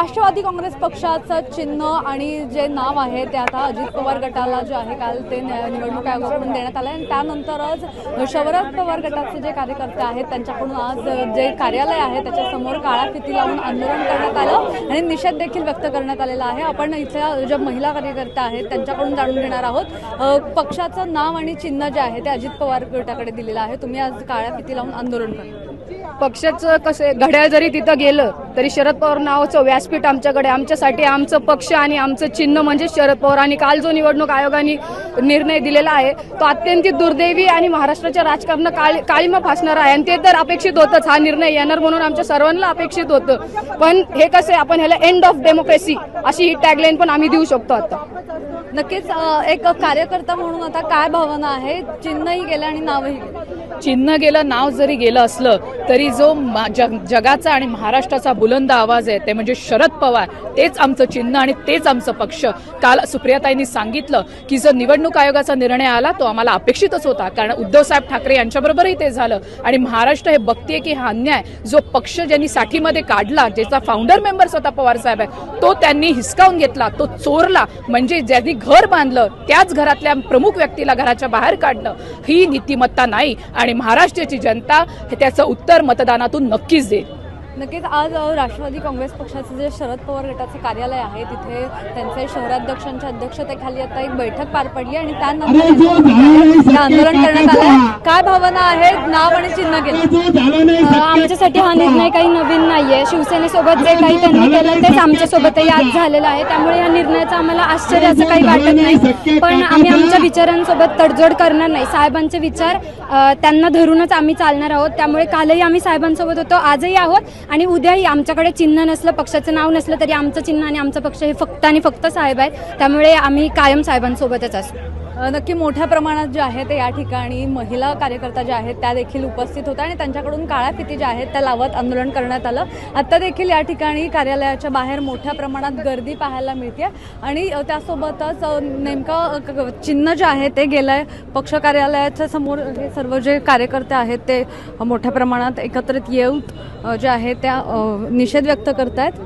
राष्ट्रवादी काँग्रेस पक्षाचं चिन्ह आणि जे नाव आहे ते आता अजित पवार गटाला जे आहे काल ते न- निवडणूक आयोगाकडून देण्यात आलं आहे आणि त्यानंतरच शरद पवार गटाचे जे कार्यकर्ते आहेत त्यांच्याकडून आज जे कार्यालय आहे त्याच्यासमोर काळा फिती लावून आंदोलन करण्यात आलं आणि निषेध देखील व्यक्त करण्यात आलेला आहे. आपण इथल्या ज्या महिला कार्यकर्त्या आहेत त्यांच्याकडून जाणून घेणार आहोत. पक्षाचं नाव आणि चिन्ह जे आहे ते अजित पवार गटाकडे दिलेलं आहे. तुम्ही आज काळ्या फिती लावून आंदोलन करा. पक्षाचं कसं घड्याळ जरी तिथं गेलं तरी शरद पवार नावाचं व्यासपीठ आमच्याकडे आमच्यासाठी आमचं पक्ष आणि आमचं चिन्ह म्हणजे शरद पवार. आणि काल जो निवडणूक आयोगाने निर्णय दिलेला आहे तो अत्यंत दुर्दैवी आणि महाराष्ट्राच्या राजकारणात काळी काळीमा फासणार आहे. आणि ते तर अपेक्षित होतंच हा निर्णय येणार म्हणून आमच्या सर्वांना अपेक्षित होतं. पण हे कसं आहे आपण ह्याला एंड ऑफ डेमोक्रेसी अशी ही टॅगलाईन पण आम्ही देऊ शकतो आता. नक्कीच एक कार्यकर्ता म्हणून आता काय भावना आहे? चिन्हही गेलं आणि नावही गेलं. चिन्ह गेलं नाव जरी गेलं असलं तरी जो जग- जगाचा आणि महाराष्ट्राचा बुलंद आवाज आहे ते म्हणजे शरद पवार. तेच आमचं चिन्ह आणि तेच आमचं पक्ष. काल सुप्रियाताईंनी सांगितलं की जो निवडणूक आयोगाचा निर्णय आला तो आम्हाला अपेक्षितच होता. कारण उद्धवसाहेब ठाकरे यांच्याबरोबरही ते झालं. आणि महाराष्ट्र हे बघतीये की हा अन्याय जो पक्ष ज्यांनी साठीमध्ये काढला ज्याचा फाउंडर मेंबर स्वतः पवार साहेब आहे तो त्यांनी हिसकावून घेतला तो चोरला. म्हणजे ज्यांनी घर बांधलं त्याच घरातल्या प्रमुख व्यक्तीला घराच्या बाहेर काढलं. ही नीतिमत्ता नाही. आणि महाराष्ट्राची जनता हे त्याचं उत्तर मतदानातून नक्कीच देईल. नक्कीच आज राष्ट्रवादी काँग्रेस पक्षाचं जे शरद पवार गटाचं कार्यालय आहे तिथे त्यांचे शहराध्यक्षांच्या अध्यक्षतेखाली आता एक बैठक पार पडली आणि त्यानंतर आंदोलन करण्यात आलंय. काय भावना आहेत? नाव आणि चिन्ह अ, आमच्यासाठी हा निर्णय काही नवीन नाहीये. शिवसेनेसोबत जे काही त्यांनी केलं तेच आमच्यासोबतही आज झालेलं आहे. त्यामुळे या निर्णयाचं आम्हाला आश्चर्याचं काही वाटत नाही पण आम्ही आमच्या विचारांसोबत तडजोड करणार नाही. साहेबांचे विचार त्यांना धरूनच आम्ही चालणार आहोत. त्यामुळे कालही आम्ही साहेबांसोबत होतो. आजही आहोत. आणि उद्याही आमच्याकडे चिन्ह नसलं पक्षाचं नाव नसलं तरी आमचं चिन्ह आणि आमचं पक्ष हे फक्त आणि फक्त साहेब आहेत. त्यामुळे आम्ही कायम साहेबांसोबतच असतो. नक्की मोठ्या प्रमाणात जे आहे ते या ठिकाणी महिला कार्यकर्ता ज्या आहेत त्या देखील उपस्थित होत्या आणि त्यांच्याकडून काळ्या फिती ज्या आहेत त्या लावत आंदोलन करण्यात आलं. आता देखील या ठिकाणी कार्यालयाच्या बाहेर मोठ्या प्रमाणात गर्दी पाहायला मिळते आणि त्यासोबतच नेमकं चिन्ह जे आहे ते गेलं आहे पक्ष कार्यालयाच्या समोर हे सर्व जे कार्यकर्ते आहेत ते मोठ्या प्रमाणात एकत्रित येऊन जे आहे त्या निषेध व्यक्त करतायत.